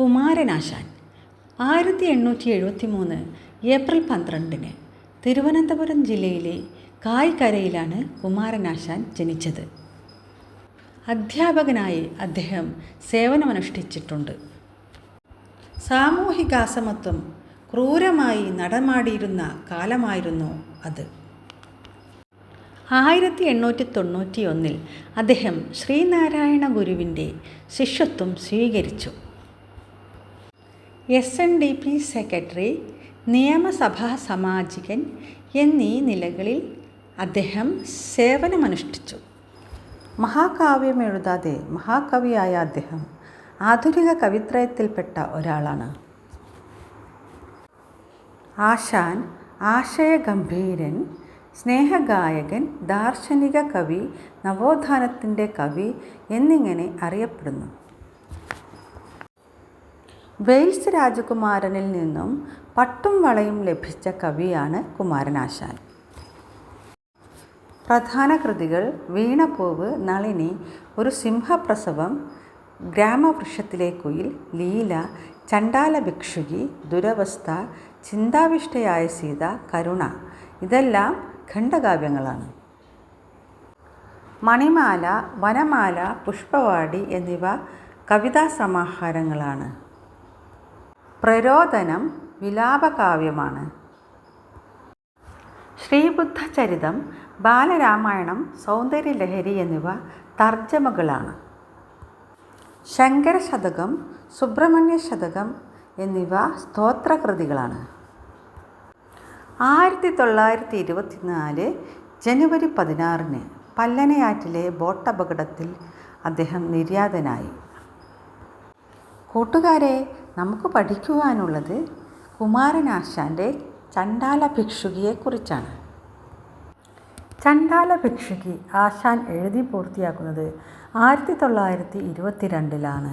കുമാരനാശാൻ. ആയിരത്തി എണ്ണൂറ്റി എഴുപത്തി മൂന്ന് ഏപ്രിൽ പന്ത്രണ്ടിന് തിരുവനന്തപുരം ജില്ലയിലെ കായ്ക്കരയിലാണ് കുമാരനാശാൻ ജനിച്ചത്. അധ്യാപകനായി അദ്ദേഹം സേവനമനുഷ്ഠിച്ചിട്ടുണ്ട്. സാമൂഹികാസമത്വം ക്രൂരമായി നടമാടിയിരുന്ന കാലമായിരുന്നു അത്. ആയിരത്തി എണ്ണൂറ്റി തൊണ്ണൂറ്റി ഒന്നിൽ അദ്ദേഹം ശ്രീനാരായണ ഗുരുവിന്റെ ശിഷ്യത്വം സ്വീകരിച്ചു. S N D P secretary നിയമസഭാ സാമാജികൻ എന്നീ നിലകളിൽ അദ്ദേഹം സേവനമനുഷ്ഠിച്ചു. മഹാകാവ്യം എഴുതാതെ മഹാകവിയായ അദ്ദേഹം ആധുനിക കവിത്രയത്തിൽപ്പെട്ട ഒരാളാണ്. ആശാൻ ആശയഗംഭീരൻ സ്നേഹഗായകൻ ദാർശനിക കവി നവോത്ഥാനത്തിന്റെ കവി എന്നിങ്ങനെ അറിയപ്പെടുന്നു. വെയിൽസ് രാജകുമാരനിൽ നിന്നും പട്ടും വളയും ലഭിച്ച കവിയാണ് കുമാരനാശാൻ. പ്രധാന കൃതികൾ വീണപ്പൂവ് നളിനി ഒരു സിംഹപ്രസവം ഗ്രാമവൃക്ഷത്തിലെ കുയിൽ ലീല ചണ്ടാല ഭിക്ഷുകി ദുരവസ്ഥ ചിന്താവിഷ്ടയായ സീത കരുണ ഇതെല്ലാം ഖണ്ഡകാവ്യങ്ങളാണ്. മണിമാല വനമാല പുഷ്പവാടി എന്നിവ കവിതാ സമാഹാരങ്ങളാണ് പ്രരോദനം വിലാപകാവ്യമാണ്. ശ്രീബുദ്ധചരിതം ബാലരാമായണം സൗന്ദര്യലഹരി എന്നിവ തർജമകളാണ്. ശങ്കരശതകം സുബ്രഹ്മണ്യ ശതകം എന്നിവ സ്തോത്രകൃതികളാണ്. ആയിരത്തി തൊള്ളായിരത്തി ഇരുപത്തിനാല് ജനുവരി പതിനാറിന് പല്ലനയാറ്റിലെ ബോട്ടപകടത്തിൽ അദ്ദേഹം നിര്യാതനായി. കൂട്ടുകാരെ നമുക്ക് പഠിക്കുവാനുള്ളത് കുമാരനാശാന്റെ ചണ്ടാല ഭിക്ഷുകിയെക്കുറിച്ചാണ് ചണ്ടാല ഭിക്ഷുകി ആശാൻ എഴുതി പൂർത്തിയാക്കുന്നത് ആയിരത്തി തൊള്ളായിരത്തി ഇരുപത്തിരണ്ടിലാണ്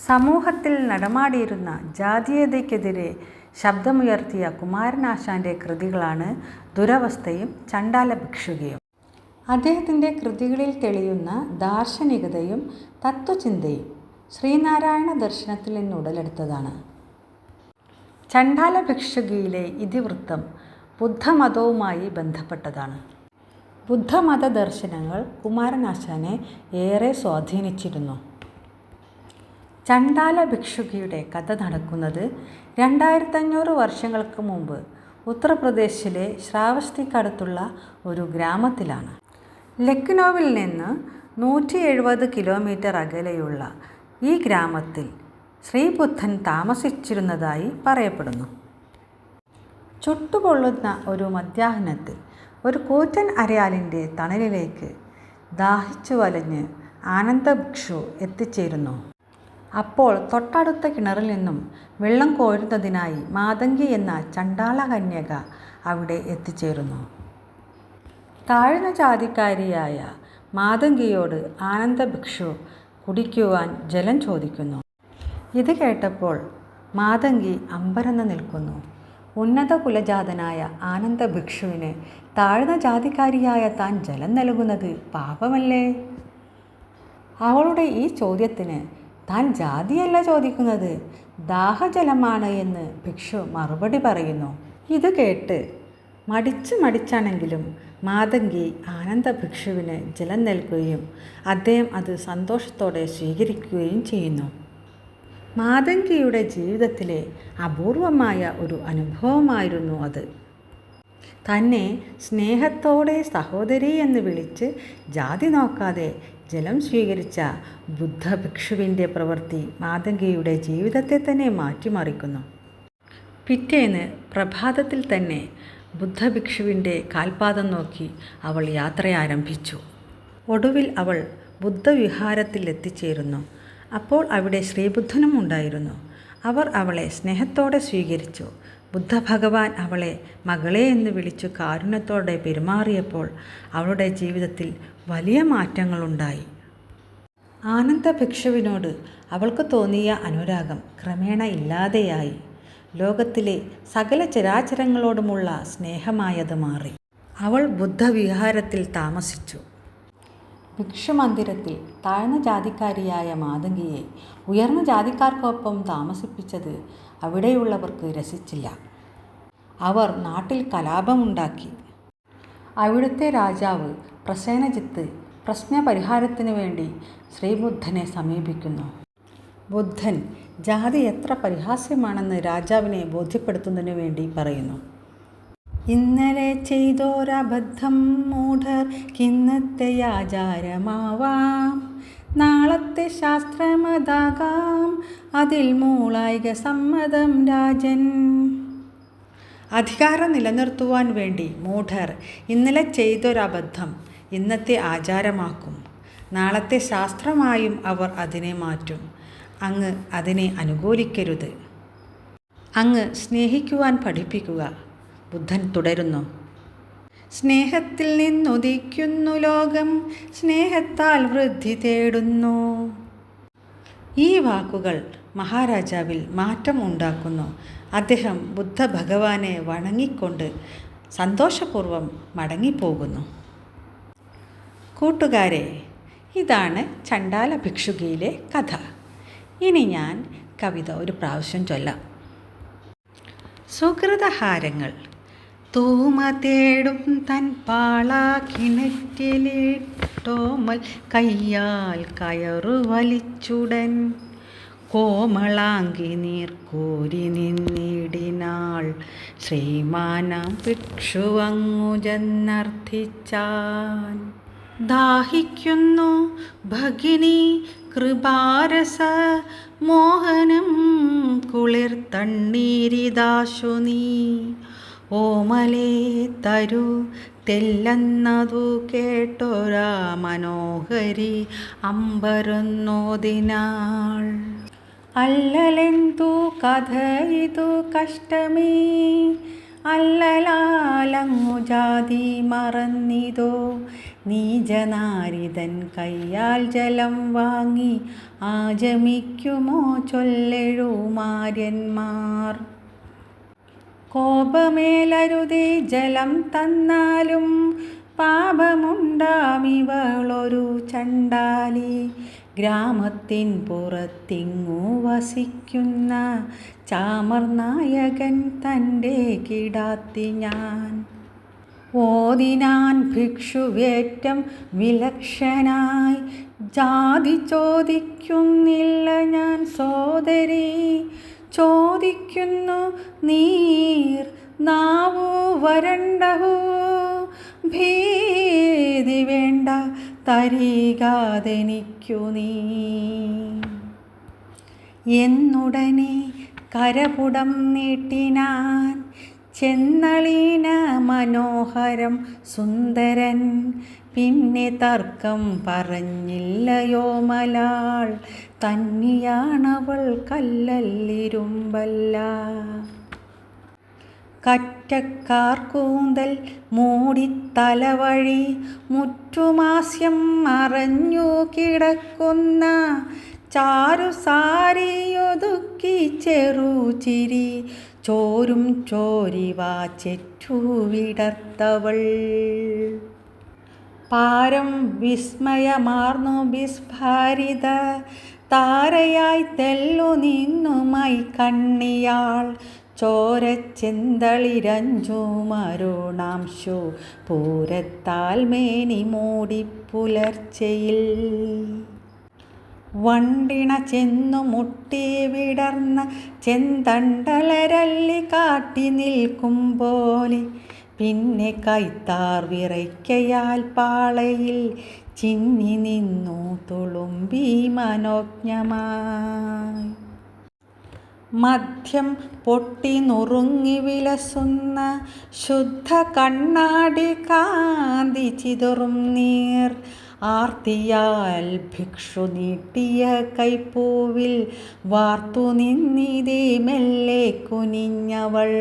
സമൂഹത്തിൽ നടമാടിയിരുന്ന ജാതീയതയ്ക്കെതിരെ ശബ്ദമുയർത്തിയ കുമാരനാശാന്റെ കൃതികളാണ് ദുരവസ്ഥയും ചണ്ടാല ഭിക്ഷുകയും അദ്ദേഹത്തിന്റെ കൃതികളിൽ തെളിയുന്ന ദാർശനികതയും തത്വചിന്തയും ശ്രീനാരായണ ദർശനത്തിൽ നിന്ന് ഉടലെടുത്തതാണ്. ചണ്ഡാല ഭിക്ഷുകിയിലെ ഇതിവൃത്തം ബുദ്ധമതവുമായി ബന്ധപ്പെട്ടതാണ്. ബുദ്ധമത ദർശനങ്ങൾ കുമാരനാശാനെ ഏറെ സ്വാധീനിച്ചിരുന്നു. ചണ്ഡാല ഭിക്ഷുകിയുടെ കഥ നടക്കുന്നത് രണ്ടായിരത്തഞ്ഞൂറ് വർഷങ്ങൾക്ക് മുമ്പ് ഉത്തർപ്രദേശിലെ ശ്രാവസ്തിക്കടുത്തുള്ള ഒരു ഗ്രാമത്തിലാണ്. ലക്നൌവിൽ നിന്ന് നൂറ്റി എഴുപത് കിലോമീറ്റർ അകലെയുള്ള ഈ ഗ്രാമത്തിൽ ശ്രീബുദ്ധൻ താമസിച്ചിരുന്നതായി പറയപ്പെടുന്നു. ചുട്ടുപൊള്ളുന്ന ഒരു മധ്യാഹ്നത്തിൽ ഒരു കൂറ്റൻ അരയാലിന്റെ തണലിലേക്ക് ദാഹിച്ചു വലഞ്ഞ് ആനന്ദഭിക്ഷു എത്തിച്ചേരുന്നു. അപ്പോൾ തൊട്ടടുത്ത കിണറിൽ നിന്നും വെള്ളം കോരുന്നതിനായി മാതങ്കി എന്ന ചണ്ടാള കന്യക അവിടെ എത്തിച്ചേരുന്നു. താഴ്ന്ന ജാതിക്കാരിയായ മാതങ്കിയോട് ആനന്ദഭിക്ഷു കുടിക്കുവാൻ ജലം ചോദിക്കുന്നു. ഇത് കേട്ടപ്പോൾ മാതങ്കി അമ്പരന്ന് നിൽക്കുന്നു. ഉന്നത കുലജാതനായ ആനന്ദ ഭിക്ഷുവിന് താഴ്ന്ന ജാതിക്കാരിയായ താൻ ജലം നൽകുന്നത് പാപമല്ലേ? അവളുടെ ഈ ചോദ്യത്തിന് താൻ ജാതിയല്ല ചോദിക്കുന്നത് ദാഹജലമാണ് എന്ന് ഭിക്ഷു മറുപടി പറയുന്നു. ഇത് കേട്ട് മടിച്ചു മടിച്ചാണെങ്കിലും മാതങ്കി ആനന്ദ ഭിക്ഷുവിന് ജലം നൽകുകയും അദ്ദേഹം അത് സന്തോഷത്തോടെ സ്വീകരിക്കുകയും ചെയ്യുന്നു. മാതങ്കിയുടെ ജീവിതത്തിലെ അപൂർവമായ ഒരു അനുഭവമായിരുന്നു അത്. തന്നെ സ്നേഹത്തോടെ സഹോദരി എന്ന് വിളിച്ച് ജാതി നോക്കാതെ ജലം സ്വീകരിച്ച ബുദ്ധഭിക്ഷുവിന്റെ പ്രവൃത്തി മാതങ്കിയുടെ ജീവിതത്തെ തന്നെ മാറ്റിമറിക്കുന്നു. പിറ്റേന്ന് പ്രഭാതത്തിൽ തന്നെ ബുദ്ധഭിക്ഷുവിന്റെ കാൽപാദം നോക്കി അവൾ യാത്ര ആരംഭിച്ചു. ഒടുവിൽ അവൾ ബുദ്ധവിഹാരത്തിൽ എത്തിച്ചേരുന്നു അപ്പോൾ അവിടെ ശ്രീബുദ്ധനും ഉണ്ടായിരുന്നു. അവർ അവളെ സ്നേഹത്തോടെ സ്വീകരിച്ചു. ബുദ്ധഭഗവാൻ അവളെ മകളെ എന്ന് വിളിച്ചു കാരുണ്യത്തോടെ പെരുമാറിയപ്പോൾ അവളുടെ ജീവിതത്തിൽ വലിയ മാറ്റങ്ങളുണ്ടായി. ആനന്ദഭിക്ഷുവിനോട് അവൾക്ക് തോന്നിയ അനുരാഗം ക്രമേണ ഇല്ലാതെയായി. ലോകത്തിലെ സകല ചരാചരങ്ങളോടുമുള്ള സ്നേഹമായത് മാറി. അവൾ ബുദ്ധവിഹാരത്തിൽ താമസിച്ചു. ഭിക്ഷുമന്ദിരത്തിൽ താഴ്ന്ന ജാതിക്കാരിയായ മാതങ്കിയെ ഉയർന്ന ജാതിക്കാർക്കൊപ്പം താമസിപ്പിച്ചത് അവിടെയുള്ളവർക്ക് രസിച്ചില്ല. അവർ നാട്ടിൽ കലാപമുണ്ടാക്കി. അവിടുത്തെ രാജാവ് പ്രസേനജിത്ത് പ്രശ്നപരിഹാരത്തിനു വേണ്ടി ശ്രീബുദ്ധനെ സമീപിക്കുന്നു. ബുദ്ധൻ ജാതി എത്ര പരിഹാസ്യമാണെന്ന് രാജാവിനെ ബോധ്യപ്പെടുത്തുന്നതിനു വേണ്ടി പറയുന്നു. ഇന്നലെ ചെയ്തോരബദ്ധം മൂഢർ കിന്നത്തെ ആചാരമാവാം. നാളത്തെ ശാസ്ത്രമതാകാം അതിൽ മൂളായിക സമ്മതം രാജൻ. അധികാരം നിലനിർത്തുവാൻ വേണ്ടി മൂഢർ ഇന്നലെ ചെയ്തൊരബദ്ധം ഇന്നത്തെ ആചാരമാക്കും. നാളത്തെ ശാസ്ത്രമായും അവർ അതിനെ മാറ്റും. അങ്ങ് അതിനെ അനുകൂലിക്കരുത്. അങ്ങ് സ്നേഹിക്കുവാൻ പഠിപ്പിക്കുക. ബുദ്ധൻ തുടരുന്നു. സ്നേഹത്തിൽ നിന്നുദിക്കുന്നു ലോകം. സ്നേഹത്താൽ വൃദ്ധി തേടുന്നു. ഈ വാക്കുകൾ മഹാരാജാവിൽ മാറ്റം ഉണ്ടാക്കുന്നു അദ്ദേഹം ബുദ്ധ ഭഗവാനെ വണങ്ങിക്കൊണ്ട് സന്തോഷപൂർവം മടങ്ങിപ്പോകുന്നു. കൂട്ടുകാരെ ഇതാണ് ചണ്ടാല ഭിക്ഷുകിയിലെ കഥ. ഇനി ഞാൻ കവിത ഒരു പ്രാവശ്യം ചൊല്ലാം. സുഹൃതഹാരങ്ങൾ തൂമ തേടും തൻ പാളാ കിണറ്റിലിട്ടോമൽ കയ്യാൽ കയറു വലിച്ചുടൻ. കോമളാങ്കി നീർക്കൂരി നിന്നിടിനാൾ ശ്രീമാനാം ഭിക്ഷുവങ്ങു ദാഹിക്കുന്നു ഭഗിനി കൃപാരസ മോഹനം കുളിർ തണ്ണീരിദാശു നീ. ഓമലേ തരു തെല്ലെന്നതു കേട്ടൊരാ മനോഹരി അമ്പരുന്നോതിനാൾ അല്ലലെന്തു കഥ ഇതു കഷ്ടമേ അല്ലലാലങ്ങു ജാതി മറന്നിതോ നീജനാരിതൻ കയ്യാൽ ജലം വാങ്ങി ആചമിക്കുമോ ചൊല്ലെഴുമാര്യന്മാർ കോപമേലരുതി ജലം തന്നാലും പാപമുണ്ടാമിവളൊരു ചണ്ടാലി. ഗ്രാമത്തിൻ പുറത്തിങ്ങു വസിക്കുന്ന ചാമർനായകൻ തന്റെ കിടാത്തി ഞാൻ. ഓതിനാൻ ഭിക്ഷുവേറ്റം വിലക്ഷനായി. ജാതി ചോദിക്കുന്നില്ല ഞാൻ സോദരി. ചോദിക്കുന്നു നീർ നാവോ വരണ്ടഹു. ഭീതി വേണ്ട തരികാതെനിക്കു നീ. എന്നുടനെ കരപുടം നീട്ടിനാൻ ചെന്നളീന മനോഹരം സുന്ദരൻ. പിന്നെ തർക്കം പറഞ്ഞില്ലയോ മലാൾ. തന്നെയാണവൾ കല്ലല്ലിരുമ്പല്ല. കറ്റക്കാർ കൂന്തൽ മൂടിത്തലവഴി മുറ്റുമാസ്യം മറഞ്ഞു കിടക്കുന്ന ചാരുസാരിയൊതുക്കി ചെറുചിരി ചോരും ചോരിവാ ചെറ്റുവിടർത്തവൾ പാരം വിസ്മയമാർന്നു വിസ്ഫാരിത താരയായി തെല്ലു നിന്നുമായി കണ്ണിയാൾ. ചോരച്ചെന്തളിരഞ്ചു മരുണാംശു പൂരത്താൽ മേനി മൂടി പുലർച്ചയിൽ. വണ്ടിണ ചെന്നു മുട്ടി വിടർന്ന ചെന്തണ്ടലരല്ലി കാട്ടി നിൽക്കും പോലെ. പിന്നെ കൈത്താർ വിറയ്ക്കയാൽ പാളയിൽ ചിന്നി നിന്നു തുളുമ്പി മനോജ്ഞമായി. മദ്യം പൊട്ടി നുറുങ്ങി വിലസുന്ന ശുദ്ധ കണ്ണാടി കാന്തി ചിതറും നീർ ആർത്തിയാൽ ഭിക്ഷു നീട്ടിയ കൈപ്പൂവിൽ വാർത്തു നിന്നിതേ മെല്ലെ കുനിഞ്ഞവൾ.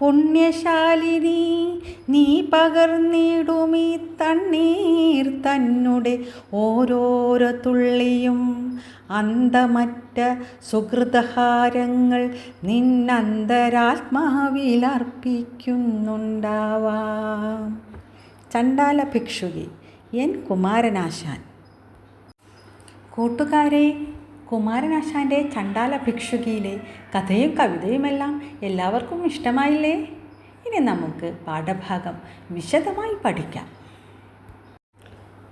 പുണ്യശാലിനി നീ പകർന്നിടുമീ തണ്ണീർ തന്നെ ഓരോരോ തുള്ളിയും. അന്തമറ്റ സുഹൃതഹാരങ്ങൾ നിന്നന്തരാത്മാവിലർപ്പിക്കുന്നുണ്ടാവാം ചണ്ടാല ഭിക്ഷുകി എൻ കുമാരനാശാൻ. കൂട്ടുകാരെ കുമാരനാശാന്റെ ചണ്ടാല ഭിക്ഷുകിയിലെ കഥയും കവിതയുമെല്ലാം എല്ലാവർക്കും ഇഷ്ടമായില്ലേ? ഇനി നമുക്ക് പാഠഭാഗം വിശദമായി പഠിക്കാം.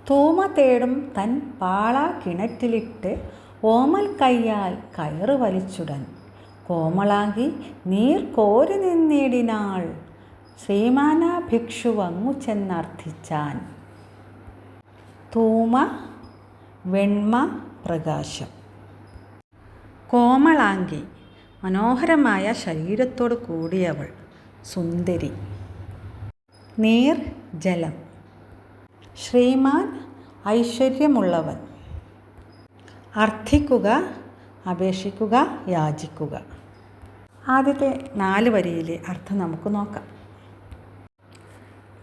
തൂമ തേടും തൻ പാള കിണറ്റിലിട്ട് ഓമൽ കയ്യാൽ കയറ് വലിച്ചുടൻ. കോമളാങ്കി നീർ കോരി നിന്നിടിനാൾ ശ്രീമാന ഭിക്ഷു വങ്ങു ചെന്നർത്ഥിച്ചാൻ. തൂമ വെണ്മ പ്രകാശം. കോമളാംഗി മനോഹരമായ ശരീരത്തോട് കൂടിയവൾ സുന്ദരി. നീർ ജലം. ശ്രീമാൻ ഐശ്വര്യമുള്ളവൻ. അർത്ഥിക്കുക അപേക്ഷിക്കുക യാചിക്കുക. ആദ്യത്തെ നാല് വരിയിലെ അർത്ഥം നമുക്ക് നോക്കാം.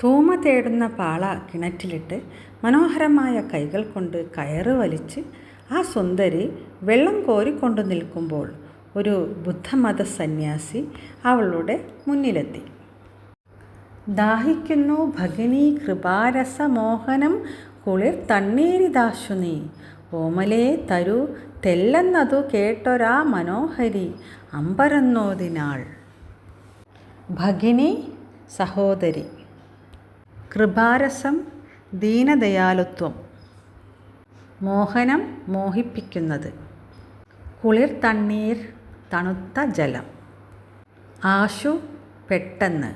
തൂമ തേടുന്ന പാള കിണറ്റിലിട്ട് മനോഹരമായ കൈകൾ കൊണ്ട് കയറ് വലിച്ച് ആ സുന്ദരി വെള്ളം കോരിക്കൊണ്ടു നിൽക്കുമ്പോൾ ഒരു ബുദ്ധമത സന്യാസി അവളുടെ മുന്നിലെത്തി. ദാഹിക്കുന്നു ഭഗിനി കൃപാരസമോഹനം കുളിർ തണ്ണീരിദാശു നീ. ഓമലേ തരൂ തെല്ലെന്നതു കേട്ടൊരാ മനോഹരി അമ്പരന്നോതിനാൾ. ഭഗിനി സഹോദരി കൃപാരസം ദീനദയാലുത്വം. മോഹനം മോഹിപ്പിക്കുന്നത്. കുളിർ തണ്ണീർ തണുത്ത ജലം. ആശു പെട്ടെന്ന്.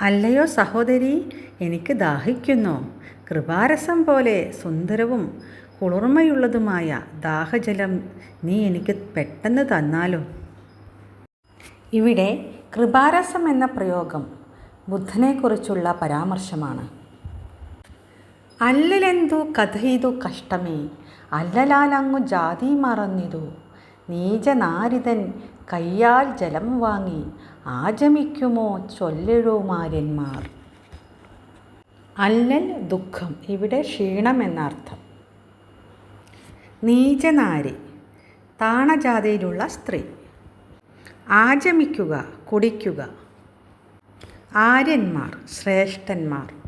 അല്ലയോ സഹോദരി എനിക്ക് ദാഹിക്കുന്നു. കൃപാരസം പോലെ സുന്ദരവും കുളിർമയുള്ളതുമായ ദാഹജലം നീ എനിക്ക് പെട്ടെന്ന് തന്നാലും? ഇവിടെ കൃപാരസം എന്ന പ്രയോഗം ബുദ്ധനെക്കുറിച്ചുള്ള പരാമർശമാണ്. അല്ലലെന്തു കഥയിതു കഷ്ടമേ. അല്ലലാലങ്ങു ജാതി മറന്നിതു. നീചനാരിതൻ കയ്യാൽ ജലം വാങ്ങി ആചമിക്കുമോ ചൊല്ലിഴുമാര്യന്മാർ? അല്ലൽ ദുഃഖം ഇവിടെ ക്ഷീണം എന്നർത്ഥം നീചനാരി താണജാതിയിലുള്ള സ്ത്രീ. ആചമിക്കുക കുടിക്കുക. ആര്യന്മാർ ശ്രേഷ്ഠന്മാർ.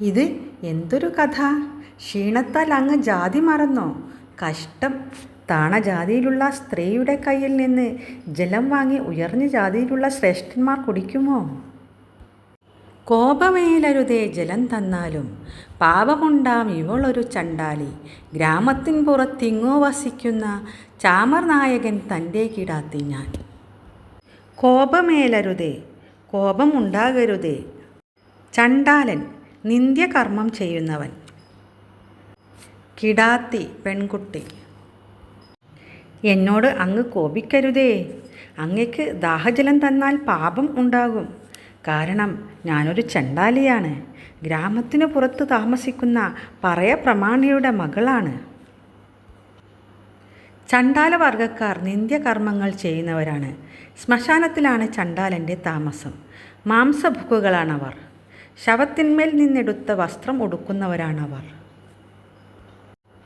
ഇത് എന്തൊരു കഥ? ക്ഷീണത്താൽ അങ്ങ് ജാതി മറന്നോ? കഷ്ടം. താണ ജാതിയിലുള്ള സ്ത്രീയുടെ കയ്യിൽ നിന്ന് ജലം വാങ്ങി ഉയർന്ന ജാതിയിലുള്ള ശ്രേഷ്ഠന്മാർ കുടിക്കുമോ? കോപമേലരുതേ ജലം തന്നാലും പാപമുണ്ടാം ഇവളൊരു ചണ്ടാലി. ഗ്രാമത്തിൻ പുറത്തിങ്ങോ വസിക്കുന്ന ചാമർ നായകൻ തന്റെ കിടാത്തി ഞാൻ. കോപമേലരുതേ കോപമുണ്ടാകരുതേ. ചണ്ടാലൻ നിന്ദ്യകർമ്മം ചെയ്യുന്നവൻ. കിടാത്തി പെൺകുട്ടി. എന്നോട് അങ്ങ് കോപിക്കരുതേ. അങ്ങക്ക് ദാഹജലം തന്നാൽ പാപം ഉണ്ടാകും. കാരണം ഞാനൊരു ചണ്ടാലിയാണ്. ഗ്രാമത്തിനു പുറത്ത് താമസിക്കുന്ന പറയ പ്രമാണിയുടെ മകളാണ്. ചണ്ടാല വർഗക്കാർ നിന്ദ്യകർമ്മങ്ങൾ ചെയ്യുന്നവരാണ്. ശ്മശാനത്തിലാണ് ചണ്ടാലന്റെ താമസം. മാംസഭുക്കുകളാണവർ. ശവത്തിന്മേൽ നിന്നെടുത്ത വസ്ത്രം ഉടുക്കുന്നവരാണവർ.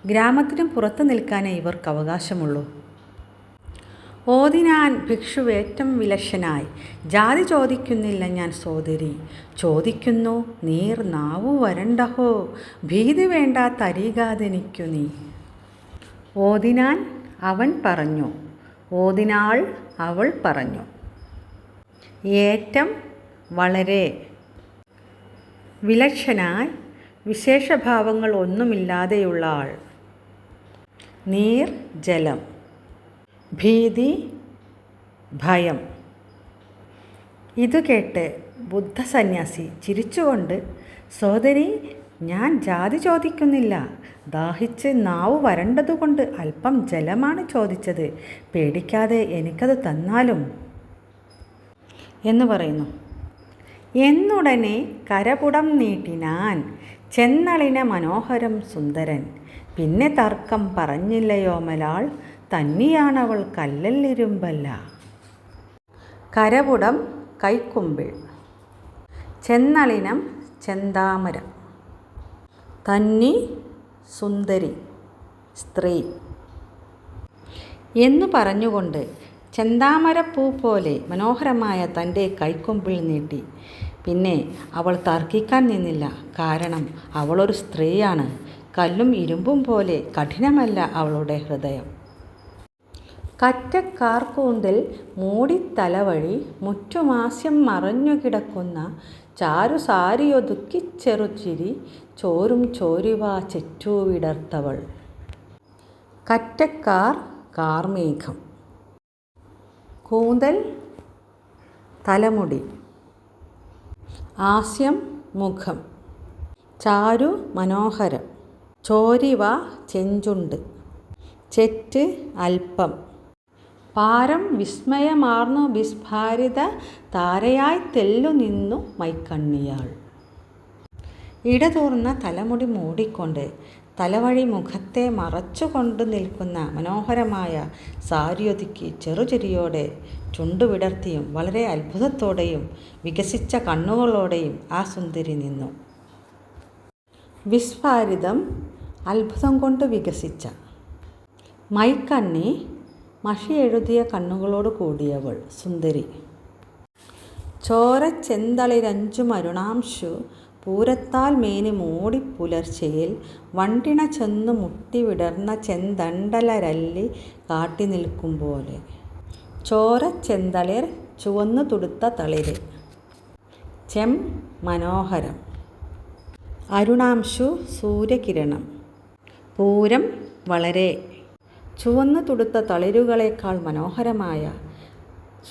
ഗ്രാമത്തിനും പുറത്തു നിൽക്കാനേ ഇവർക്ക് അവകാശമുള്ളൂ. ഓതിനാൻ ഭിക്ഷുവേറ്റം വിലക്ഷനായി. ജാതി ചോദിക്കുന്നില്ല ഞാൻ സോദരി. ചോദിക്കുന്നു നീർ നാവു വരണ്ടഹോ? ഭീതി വേണ്ട തരികാതെനിക്കു നീ. ഓതിനാൻ അവൻ പറഞ്ഞു. ഓതിനാൾ അവൾ പറഞ്ഞു. ഏറ്റം വളരെ വിലക്ഷനായി വിശേഷഭാവങ്ങൾ ഒന്നുമില്ലാതെയുള്ള ആൾ. നീർ ജലം. ഭീതി ഭയം. ഇത് കേട്ട് ബുദ്ധസന്യാസി ചിരിച്ചുകൊണ്ട് സോദരി ഞാൻ ജാതി ചോദിക്കുന്നില്ല. ദാഹിച്ച് നാവ് വരണ്ടതുകൊണ്ട് അല്പം ജലമാണ് ചോദിച്ചത്. പേടിക്കാതെ എനിക്കത് തന്നാലും എന്ന് പറയുന്നു. എന്നുടനെ കരപുടം നീട്ടിനാൻ ചെന്നളിന മനോഹരം സുന്ദരൻ. പിന്നെ തർക്കം പറഞ്ഞില്ലയോമലാൾ തന്നെയാണവൾ കല്ലല്ലിരുമ്പല്ല കരപുടം കൈക്കുമ്പിൾ. ചെന്നളിനം ചെന്താമര. തന്നി സുന്ദരി. സ്ത്രീ. എന്നു പറഞ്ഞുകൊണ്ട് ചെന്താമരപ്പൂ പോലെ മനോഹരമായ തന്റെ കൈക്കൊമ്പിൽ നീട്ടി. പിന്നെ അവൾ തർക്കിക്കാൻ നിന്നില്ല. കാരണം അവളൊരു സ്ത്രീയാണ്. കല്ലും ഇരുമ്പും പോലെ കഠിനമല്ല അവളുടെ ഹൃദയം. കറ്റക്കാർക്കൂന്തൽ മൂടിത്തലവഴി മുറ്റുമാസ്യം മറഞ്ഞുകിടക്കുന്ന ചാരുസാരിയൊതുക്കി ചാരു സാരിയൊതുക്കി ചെറുചിരി ചോരും ചോരുവാ ചെറ്റൂവിടർത്തവൾ. കറ്റക്കാർ കാർമേഘം. കൂന്തൽ തലമുടി ആസ്യം മുഖം ചാരു മനോഹരം ചോരിവ ചെഞ്ചുണ്ട് ചെറ്റ് അല്പം പാരം വിസ്മയമാർന്നു വിസ്ഫാരിത താരയായി തെല്ലു നിന്നു മൈക്കണ്ണിയാൾ. ഇടതൂർന്ന തലമുടി മൂടിക്കൊണ്ട് തലവഴി മുഖത്തെ മറച്ചുകൊണ്ട് നിൽക്കുന്ന മനോഹരമായ സാരിയൊതുക്കി ചെറുചിരിയോടെ ചുണ്ടുവിടർത്തിയും വളരെ അത്ഭുതത്തോടെയും വികസിച്ച കണ്ണുകളോടെയും ആ സുന്ദരി നിന്നു. വിസ്ഫാരിതം അത്ഭുതം കൊണ്ട് വികസിച്ച. മൈക്കണ്ണി മഷി എഴുതിയ കണ്ണുകളോട് കൂടിയവൾ സുന്ദരി. ചോരച്ചെന്തളിരഞ്ചു മരുണാംശു പൂരത്താൽ മേനി മൂടി പുലർച്ചയിൽ വണ്ടിണ ചെന്നു മുട്ടി വിടർന്ന ചെന്തണ്ടലരല്ലി കാട്ടി നിൽക്കും പോലെ. ചോര ചോരച്ചെന്തളിർ ചുവന്നു തുടുത്ത തളിര് ചെം മനോഹരം. അരുണാംശു സൂര്യകിരണം. പൂരം വളരെ ചുവന്നു തുടുത്ത തളിരുകളേക്കാൾ മനോഹരമായ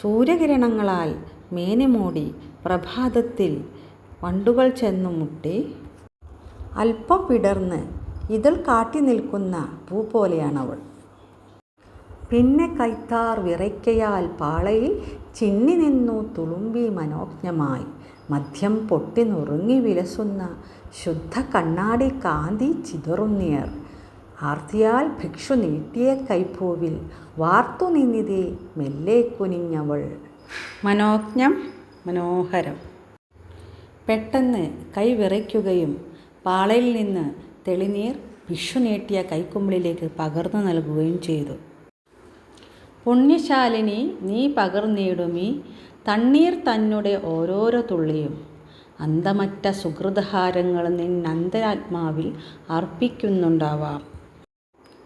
സൂര്യകിരണങ്ങളാൽ മേനിമൂടി പ്രഭാതത്തിൽ വണ്ടുകൾ ചെന്നു മുട്ടി. അല്പം പിടർന്ന് ഇതൾ കാട്ടി നിൽക്കുന്ന പൂ പോലെയാണവൾ. പിന്നെ കൈത്താർ വിറയ്ക്കയാൽ പാളയിൽ ചിന്നി നിന്നു തുളുമ്പി മനോജ്ഞമായി. മദ്യം പൊട്ടി നുറുങ്ങി വിലസുന്ന ശുദ്ധ കണ്ണാടി കാന്തി ചിതറുന്നിയർ. ആർത്തിയാൽ ഭിക്ഷു നീട്ടിയ കൈപ്പൂവിൽ വാർത്തു നിന്നിതേ മെല്ലെ കുനിഞ്ഞവൾ. മനോജ്ഞം മനോഹരം. പെട്ടെന്ന് കൈ വിറയ്ക്കുകയും പാളയിൽ നിന്ന് തെളിനീർ ഭിക്ഷു നീട്ടിയ കൈക്കുമ്പിളിലേക്ക് പകർന്നു നൽകുകയും ചെയ്തു. പുണ്യശാലിനി നീ പകർന്നിടുമീ. തണ്ണീർ തന്നുടെ ഓരോരോ തുള്ളിയും. അന്തമറ്റ സുഹൃതഹാരങ്ങൾ നിന്നന്തരാത്മാവിൽ അർപ്പിക്കുന്നുണ്ടാവാം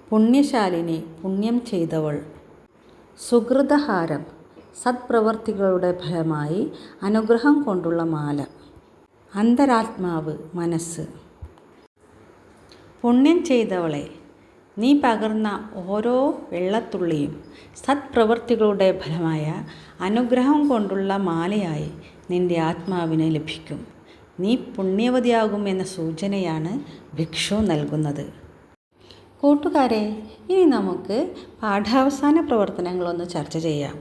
പുണ്യശാലിനി പുണ്യം ചെയ്തവൾ. സുഹൃതഹാരം സത്പ്രവർത്തികളുടെ ഫലമായി അനുഗ്രഹം കൊണ്ടുള്ള മാല. അന്തരാത്മാവ് മനസ്സ്. പുണ്യം ചെയ്തവളെ നീ പകർന്ന ഓരോ വെള്ളത്തുള്ളിയും സത്പ്രവൃത്തികളുടെ ഫലമായ അനുഗ്രഹം കൊണ്ടുള്ള മാലയായി നിന്റെ ആത്മാവിന് ലഭിക്കും. നീ പുണ്യവതിയാകും എന്ന സൂചനയാണ് ഭിക്ഷു നൽകുന്നത്. കൂട്ടുകാരെ ഇനി നമുക്ക് പാഠാവസാന പ്രവർത്തനങ്ങളൊന്ന് ചർച്ച ചെയ്യാം.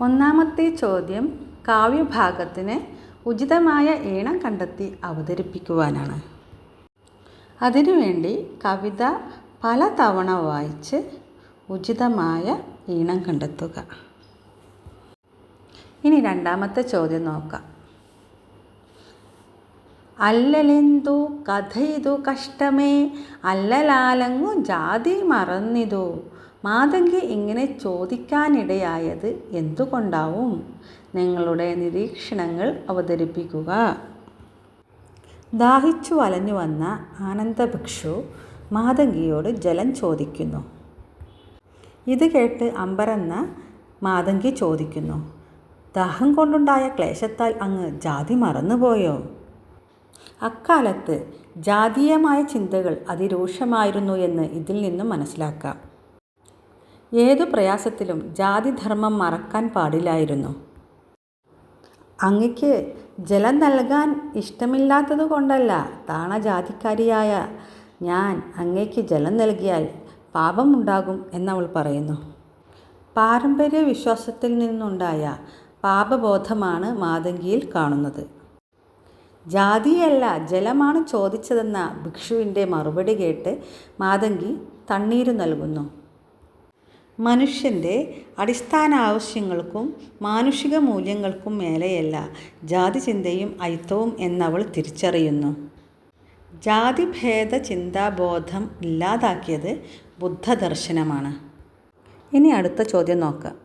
ഒന്നാമത്തെ ചോദ്യം കാവ്യഭാഗത്തിന് ഉചിതമായ ഈണം കണ്ടെത്തി അവതരിപ്പിക്കുവാനാണ്. അതിനുവേണ്ടി കവിത പല തവണ വായിച്ച് ഉചിതമായ ഈണം കണ്ടെത്തുക. ഇനി രണ്ടാമത്തെ ചോദ്യം നോക്കാം. അല്ലലെന്തു കഥയിതു കഷ്ടമേ അല്ലലാലങ്ങു ജാതി മറന്നിതു. മാതങ്കി ഇങ്ങനെ ചോദിക്കാനിടയായത് എന്തുകൊണ്ടാവും? നിങ്ങളുടെ നിരീക്ഷണങ്ങൾ അവതരിപ്പിക്കുക. ദാഹിച്ചു വലഞ്ഞു വന്ന ആനന്ദഭിക്ഷു മാതങ്കിയോട് ജലം ചോദിക്കുന്നു. ഇത് കേട്ട് അമ്പരന്ന മാതങ്കി ചോദിക്കുന്നു ദാഹം കൊണ്ടുണ്ടായ ക്ലേശത്താൽ അങ്ങ് ജാതി മറന്നുപോയോ? അക്കാലത്ത് ജാതീയമായ ചിന്തകൾ അതിരൂക്ഷമായിരുന്നു എന്ന് ഇതിൽ നിന്നും മനസ്സിലാക്കാം. ഏതു പ്രയാസത്തിലും ജാതിധർമ്മം മറക്കാൻ പാടില്ലായിരുന്നു. അങ്ങയ്ക്ക് ജലം നൽകാൻ ഇഷ്ടമില്ലാത്തത് കൊണ്ടല്ല താണജാതിക്കാരിയായ ഞാൻ അങ്ങയ്ക്ക് ജലം നൽകിയാൽ പാപമുണ്ടാകും എന്നവൾ പറയുന്നു. പാരമ്പര്യ വിശ്വാസത്തിൽ നിന്നുണ്ടായ പാപബോധമാണ് മാതങ്കിയിൽ കാണുന്നത്. ജാതിയല്ല ജലമാണ് ചോദിച്ചതെന്ന ഭിക്ഷുവിന്റെ മറുപടി കേട്ട് മാതങ്കി തണ്ണീര് നൽകുന്നു. മനുഷ്യന്റെ അടിസ്ഥാന ആവശ്യങ്ങൾക്കും മാനുഷിക മൂല്യങ്ങൾക്കും മേലെയല്ല ജാതി ചിന്തയും അയിത്തവും എന്നവൾ തിരിച്ചറിയുന്നു. ജാതിഭേദ ചിന്താബോധം ഇല്ലാതാക്കിയത് ബുദ്ധദർശനമാണ്. ഇനി അടുത്ത ചോദ്യം നോക്കാം.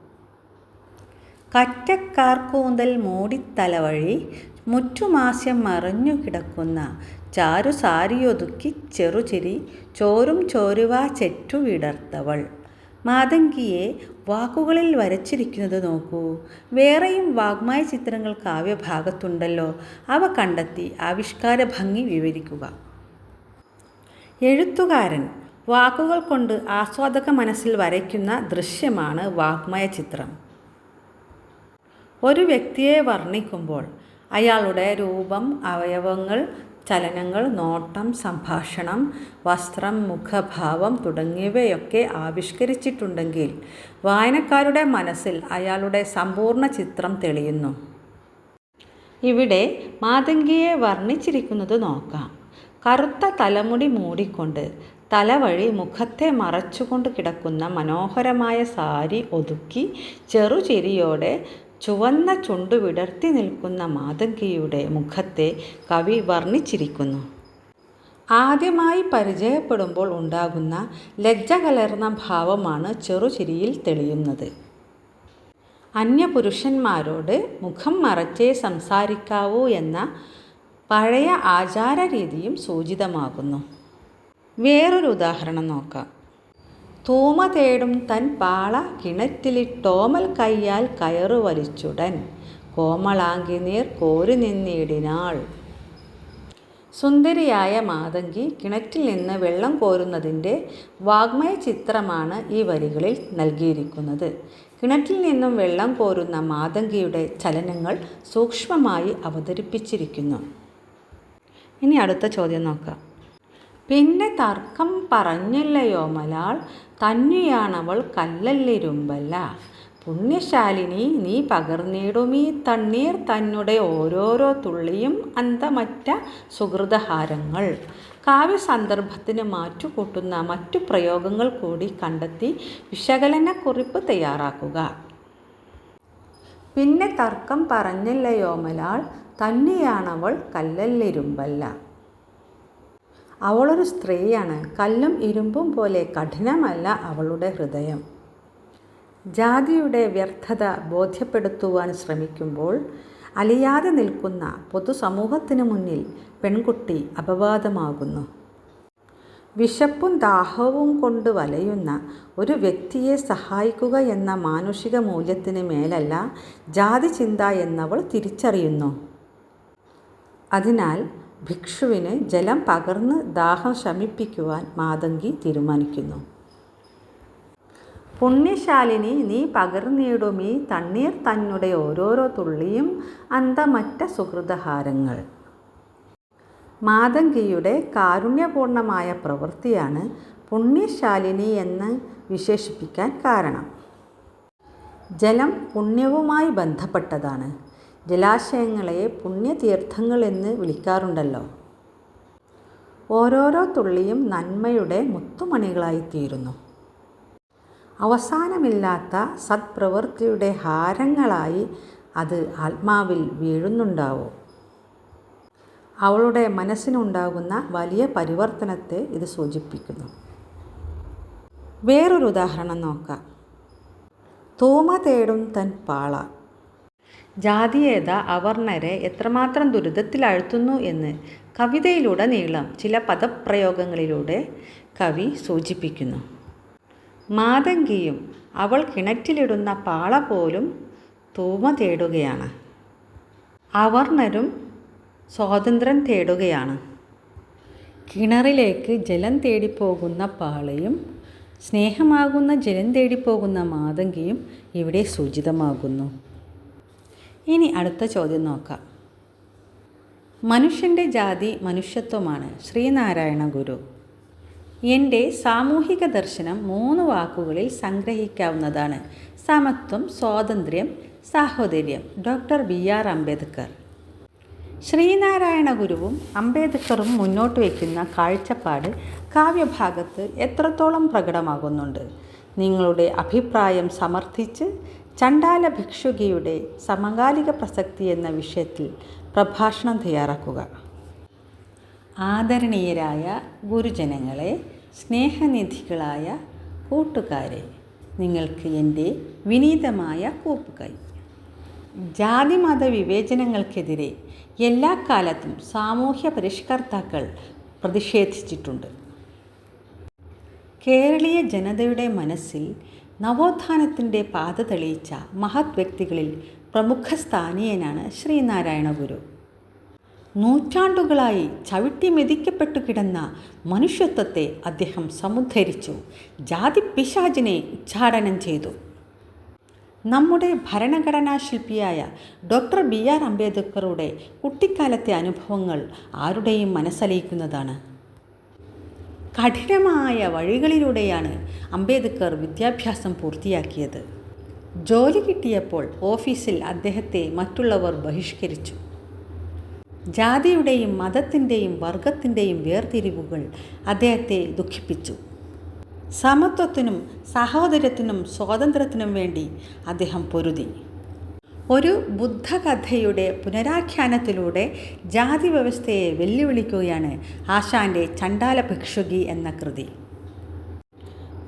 കറ്റക്കാർക്കൂന്തൽ മൂടിത്തലവഴി മുറ്റുമാസ്യം മറഞ്ഞു കിടക്കുന്ന ചാരു സാരിയൊതുക്കി ചെറുചിരി ചോരും ചോരുവാ ചെറ്റു വിടർത്തവൾ. മാതങ്കിയെ വാക്കുകളിൽ വരച്ചിരിക്കുന്നത് നോക്കൂ. വേറെയും വാഗ്മായ ചിത്രങ്ങൾ കാവ്യഭാഗത്തുണ്ടല്ലോ. അവ കണ്ടെത്തി ആവിഷ്കാര ഭംഗി വിവരിക്കുക. എഴുത്തുകാരൻ വാക്കുകൾ കൊണ്ട് ആസ്വാദക മനസ്സിൽ വരയ്ക്കുന്ന ദൃശ്യമാണ് വാഗ്മയ ചിത്രം. ഒരു വ്യക്തിയെ വർണിക്കുമ്പോൾ അയാളുടെ രൂപം അവയവങ്ങൾ ചലനങ്ങൾ നോട്ടം സംഭാഷണം വസ്ത്രം മുഖഭാവം തുടങ്ങിയവയൊക്കെ ആവിഷ്കരിച്ചിട്ടുണ്ടെങ്കിൽ വായനക്കാരുടെ മനസ്സിൽ അയാളുടെ സമ്പൂർണ ചിത്രം തെളിയുന്നു. ഇവിടെ മാതങ്കിയെ വർണിച്ചിരിക്കുന്നത് നോക്കാം. കറുത്ത തലമുടി മൂടിക്കൊണ്ട് തലവഴി മുഖത്തെ മറച്ചുകൊണ്ട് കിടക്കുന്ന മനോഹരമായ സാരി ഒതുക്കി ചെറുചിരിയോടെ ചുവന്ന ചുണ്ടു വിടർത്തി നിൽക്കുന്ന മാതങ്കിയുടെ മുഖത്തെ കവി വർണിച്ചിരിക്കുന്നു. ആദ്യമായി പരിചയപ്പെടുമ്പോൾ ഉണ്ടാകുന്ന ലജ്ജ കലർന്ന ഭാവമാണ് ചെറുചിരിയിൽ തെളിയുന്നത്. അന്യപുരുഷന്മാരോട് മുഖം മറച്ചേ സംസാരിക്കാവൂ എന്ന പഴയ ആചാര രീതിയും സൂചിതമാകുന്നു. വേറൊരു ഉദാഹരണം നോക്കാം. തൂമ തേടും തൻ പാള കിണറ്റിലിട്ടോമൽ കയ്യാൽ കയറു വലിച്ചുടൻ. കോമളാങ്കി നീർ കോരി നിന്നിടിനാൾ. സുന്ദരിയായ മാതങ്കി കിണറ്റിൽ നിന്ന് വെള്ളം കോരുന്നതിന്റെ വാഗ്മയ ചിത്രമാണ് ഈ വരികളിൽ നൽകിയിരിക്കുന്നത്. കിണറ്റിൽ നിന്നും വെള്ളം കോരുന്ന മാതങ്കിയുടെ ചലനങ്ങൾ സൂക്ഷ്മമായി അവതരിപ്പിച്ചിരിക്കുന്നു. ഇനി അടുത്ത ചോദ്യം നോക്കാം. പിന്നെ തർക്കം പറഞ്ഞല്ലയോ മലാൾ? തന്നെയാണവൾ കല്ലല്ലിരുമ്പല്ല. പുണ്യശാലിനി നീ പകർന്നിടുമീ തണ്ണീർ തന്നെ ഓരോരോ തുള്ളിയും അന്തമറ്റ സുഹൃതഹാരങ്ങൾ കാവ്യസന്ദർഭത്തിന് മാറ്റുകൂട്ടുന്ന മറ്റു പ്രയോഗങ്ങൾ കൂടി കണ്ടെത്തി വിശകലനക്കുറിപ്പ് തയ്യാറാക്കുക. പിന്നെ തർക്കം പറഞ്ഞല്ലയോ മലാൾ? തന്നെയാണവൾ കല്ലല്ലിരുമ്പല്ല. അവളൊരു സ്ത്രീയാണ്. കല്ലും ഇരുമ്പും പോലെ കഠിനമല്ല അവളുടെ ഹൃദയം. ജാതിയുടെ വ്യർത്ഥത ബോധ്യപ്പെടുത്തുവാൻ ശ്രമിക്കുമ്പോൾ അലിയാതെ നിൽക്കുന്ന പൊതുസമൂഹത്തിനു മുന്നിൽ പെൺകുട്ടി അപവാദമാകുന്നു. വിശപ്പും ദാഹവും കൊണ്ട് വലയുന്ന ഒരു വ്യക്തിയെ സഹായിക്കുക എന്ന മാനുഷിക മൂല്യത്തിന് മേലല്ല ജാതി ചിന്ത എന്നവൾ തിരിച്ചറിയുന്നു. അതിനാൽ ഭിക്ഷുവിന് ജലം പകർന്ന് ദാഹം ശമിപ്പിക്കുവാൻ മാതങ്കി തീരുമാനിക്കുന്നു. പുണ്യശാലിനി നീ പകർന്നിടുമീ തണ്ണീർ തന്നെ ഓരോരോ തുള്ളിയും അന്തമറ്റ സുഹൃതഹാരങ്ങൾ മാതങ്കിയുടെ കാരുണ്യപൂർണമായ പ്രവൃത്തിയാണ് പുണ്യശാലിനി എന്ന് വിശേഷിപ്പിക്കാൻ കാരണം. ജലം പുണ്യവുമായി ബന്ധപ്പെട്ടതാണ്. ജലാശയങ്ങളെ പുണ്യതീർത്ഥങ്ങൾ എന്ന് വിളിക്കാറുണ്ടല്ലോ. ഓരോരോ തുള്ളിയും നന്മയുടെ മുത്തുമണികളായിത്തീരുന്നു. അവസാനമില്ലാത്ത സത്പ്രവൃത്തിയുടെ ഹാരങ്ങളായി അത് ആത്മാവിൽ വീഴുന്നുണ്ടാവും. അവളുടെ മനസ്സിനുണ്ടാകുന്ന വലിയ പരിവർത്തനത്തെ ഇത് സൂചിപ്പിക്കുന്നു. വേറൊരു ഉദാഹരണം നോക്കാം. തൂമ തേടും തൻ പാള. ജാതീയത അവർണരെ എത്രമാത്രം ദുരിതത്തിലാഴ്ത്തുന്നു എന്ന് കവിതയിലുടനീളം ചില പദപ്രയോഗങ്ങളിലൂടെ കവി സൂചിപ്പിക്കുന്നു. മാതങ്കിയും അവൾ കിണറ്റിലിടുന്ന പാള പോലും തൂമ തേടുകയാണ്. അവർണരും സ്വാതന്ത്ര്യം തേടുകയാണ്. കിണറിലേക്ക് ജലം തേടിപ്പോകുന്ന പാളയും സ്നേഹമാകുന്ന ജലം തേടിപ്പോകുന്ന മാതങ്കിയും ഇവിടെ സൂചിതമാകുന്നു. ഇനി അടുത്ത ചോദ്യം നോക്കാം. മനുഷ്യന്റെ ജാതി മനുഷ്യത്വമാണ്. ശ്രീനാരായണ ഗുരു. എന്റെ സാമൂഹിക ദർശനം മൂന്ന് വാക്കുകളിൽ സംഗ്രഹിക്കാവുന്നതാണ്. സമത്വം സ്വാതന്ത്ര്യം സാഹോദര്യം. Doctor B R Ambedkar. Sreenarayana ഗുരുവും അംബേദ്കറും മുന്നോട്ട് വയ്ക്കുന്ന കാഴ്ചപ്പാട് കാവ്യഭാഗത്ത് എത്രത്തോളം പ്രകടമാകുന്നുണ്ട്? നിങ്ങളുടെ അഭിപ്രായം സമർത്ഥിച്ച് ചണ്ടാല ഭിക്ഷുകിയുടെ സമകാലിക പ്രസക്തി എന്ന വിഷയത്തിൽ പ്രഭാഷണം തയ്യാറാക്കുക. ആദരണീയരായ ഗുരുജനങ്ങളെ സ്നേഹനിധികളായ കൂട്ടുകാരെ നിങ്ങൾക്ക് എന്റെ വിനീതമായ കൂപ്പുകൈ. ജാതിമത വിവേചനങ്ങൾക്കെതിരെ എല്ലാ കാലത്തും സാമൂഹ്യ പരിഷ്കർത്താക്കൾ പ്രതിഷേധിച്ചിട്ടുണ്ട്. കേരളീയ ജനതയുടെ മനസ്സിൽ നവോത്ഥാനത്തിന്റെ പാത തെളിയിച്ച മഹത് വ്യക്തികളിൽ പ്രമുഖ സ്ഥാനീയനാണ് ശ്രീനാരായണ ഗുരു. നൂറ്റാണ്ടുകളായി ചവിട്ടി മെതിക്കപ്പെട്ടു കിടന്ന മനുഷ്യത്വത്തെ അദ്ദേഹം സമുദ്ധരിച്ചു ജാതി പിശാചിനെ ഉച്ചാടനം ചെയ്തു. നമ്മുടെ ഭരണഘടനാ ശില്പിയായ ഡോക്ടർ ബി ആർ അംബേദ്കറുടെ കുട്ടിക്കാലത്തെ അനുഭവങ്ങൾ ആരുടെയും മനസ്സലിയിക്കുന്നതാണ്. കഠിനമായ വഴികളിലൂടെയാണ് അംബേദ്കർ വിദ്യാഭ്യാസം പൂർത്തിയാക്കിയത്. ജോലി കിട്ടിയപ്പോൾ ഓഫീസിൽ അദ്ദേഹത്തെ മറ്റുള്ളവർ ബഹിഷ്കരിച്ചു. ജാതിയുടെയും മതത്തിന്റെയും വർഗത്തിന്റെയും വേർതിരിവുകൾ അദ്ദേഹത്തെ ദുഃഖിപ്പിച്ചു. സമത്വത്തിനും സഹോദര്യത്തിനും സ്വാതന്ത്ര്യത്തിനും വേണ്ടി അദ്ദേഹം പൊരുതി. ഒരു ബുദ്ധകഥയുടെ പുനരാഖ്യാനത്തിലൂടെ ജാതി വ്യവസ്ഥയെ വെല്ലുവിളിക്കുകയാണ് ആശാന്റെ ചണ്ടാല ഭിക്ഷുകി എന്ന കൃതി.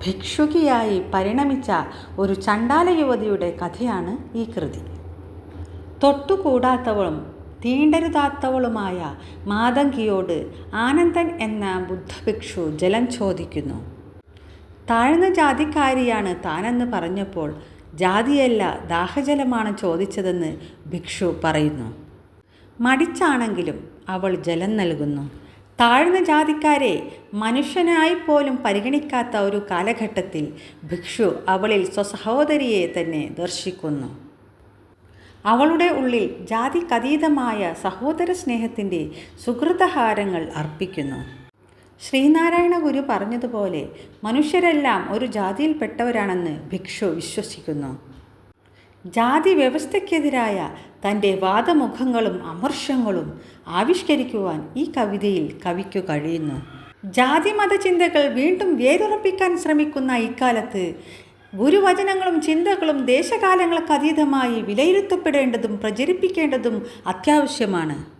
ഭിക്ഷുകിയായി പരിണമിച്ച ഒരു ചണ്ടാല യുവതിയുടെ കഥയാണ് ഈ കൃതി. തൊട്ടുകൂടാത്തവളും തീണ്ടരുതാത്തവളുമായ മാതങ്കിയോട് ആനന്ദൻ എന്ന ബുദ്ധഭിക്ഷു ജലം ചോദിക്കുന്നു. താഴ്ന്ന ജാതിക്കാരിയാണ് താനെന്ന് പറഞ്ഞപ്പോൾ ജാതിയല്ല ദാഹജലമാണ് ചോദിച്ചതെന്ന് ഭിക്ഷു പറയുന്നു. മടിച്ചാണെങ്കിലും അവൾ ജലം നൽകുന്നു. താഴ്ന്ന ജാതിക്കാരെ മനുഷ്യനായി പോലും പരിഗണിക്കാത്ത ഒരു കാലഘട്ടത്തിൽ ഭിക്ഷു അവളിൽ സ്വസഹോദരിയെ തന്നെ ദർശിക്കുന്നു. അവളുടെ ഉള്ളിൽ ജാതിക്കതീതമായ സഹോദര സ്നേഹത്തിന്റെ സുഹൃതഹാരങ്ങൾ അർപ്പിക്കുന്നു. ശ്രീനാരായണ ഗുരു പറഞ്ഞതുപോലെ മനുഷ്യരെല്ലാം ഒരു ജാതിയിൽപ്പെട്ടവരാണെന്ന് ഭിക്ഷു വിശ്വസിക്കുന്നു. ജാതി വ്യവസ്ഥയ്ക്കെതിരായ തന്റെ വാദമുഖങ്ങളും അമർഷങ്ങളും ആവിഷ്കരിക്കുവാൻ ഈ കവിതയിൽ കവിക്കു കഴിയുന്നു. ജാതി മതചിന്തകൾ വീണ്ടും വേരുറപ്പിക്കാൻ ശ്രമിക്കുന്ന ഇക്കാലത്ത് ഗുരുവചനങ്ങളും ചിന്തകളും ദേശകാലങ്ങൾക്ക് അതീതമായി വിലയിരുത്തപ്പെടേണ്ടതും പ്രചരിപ്പിക്കേണ്ടതും അത്യാവശ്യമാണ്.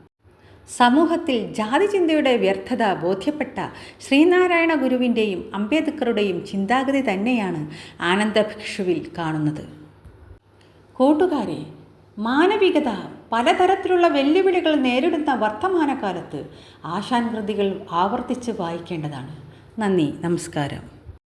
സമൂഹത്തിൽ ജാതി ചിന്തയുടെ വ്യർത്ഥത ബോധ്യപ്പെട്ട ശ്രീനാരായണ ഗുരുവിന്റെയും അംബേദ്കറുടെയും ചിന്താഗതി തന്നെയാണ് ആനന്ദഭിക്ഷുവിൽ കാണുന്നത്. കൂട്ടുകാരെ മാനവികത പലതരത്തിലുള്ള വെല്ലുവിളികൾ നേരിടുന്ന വർത്തമാനകാലത്ത് ആശാൻ കൃതികൾ ആവർത്തിച്ച് വായിക്കേണ്ടതാണ്. നന്ദി നമസ്കാരം.